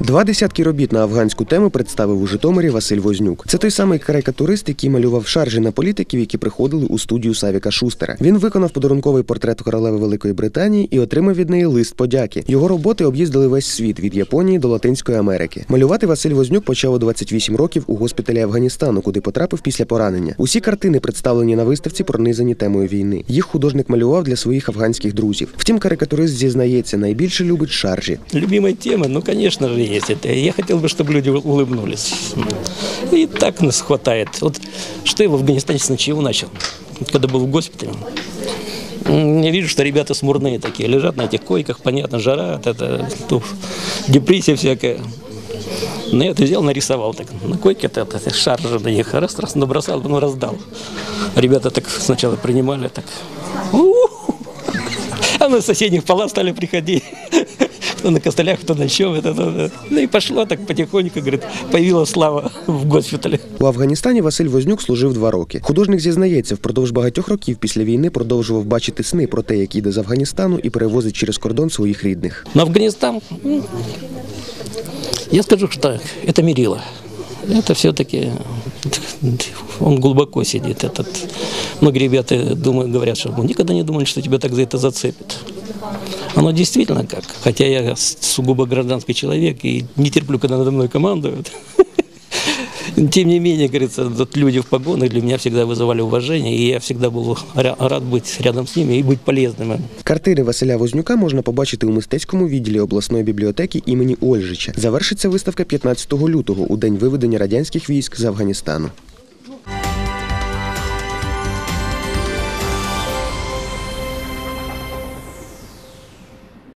Два десятки робіт на афганську тему представив у Житомирі Василь Вознюк. Це той самий карикатурист, який малював шаржі на політиків, які приходили у студію Савіка Шустера. Він виконав подарунковий портрет королеви Великої Британії і отримав від неї лист подяки. Його роботи об'їздили весь світ від Японії до Латинської Америки. Малювати Василь Вознюк почав у 28 років у госпіталі Афганістану, куди потрапив після поранення. Усі картини, представлені на виставці, пронизані темою війни. Їх художник малював для своїх афганських друзів. Втім, карикатурист зізнається, найбільше любить шаржі. Любимая тема, ну, конечно же, это. Я хотел бы, чтобы люди улыбнулись. И так нас хватает. Вот что я в Афганистане с чего начал? Когда был в госпитале, я вижу, что ребята смурные такие, лежат на этих койках, понятно, жара, это, тут депрессия всякая. Ну, я это взял, нарисовал так. На койке это, это шаржи на них раз, раз набросал, потом раздал. Ребята так сначала принимали, так. «У-у-у». А на соседних полах стали приходить. Кто на костылях, кто на чем. Это, это. Ну и пошло так потихоньку, говорит, появилась слава в госпитале. У Афганістані Василь Вознюк служив два роки. Художник зізнається, впродовж багатьох років після війни продовжував бачити сни про те, як їде з Афганістану і перевозить через кордон своїх рідних. Но Афганистан, м, я скажу, что это мерило. Это все-таки он глубоко сидит. Этот. Многие ребята думают, говорят, что «Мы никогда не думали, что тебя так за это зацепит. Оно действительно как. Хотя я с- сугубо гражданский человек и не терплю, когда надо мной командуют. Тем не менее, говорится, вот люди в погонах для меня всегда вызывали уважение, и я всегда был ря- рад быть рядом с ними и быть полезным им. Картини Василя Вознюка можна побачити у мистецькому відділі обласної бібліотеки імені Ольжича. Завершиться виставка 15 лютого у день виведення радянських військ з Афганістану.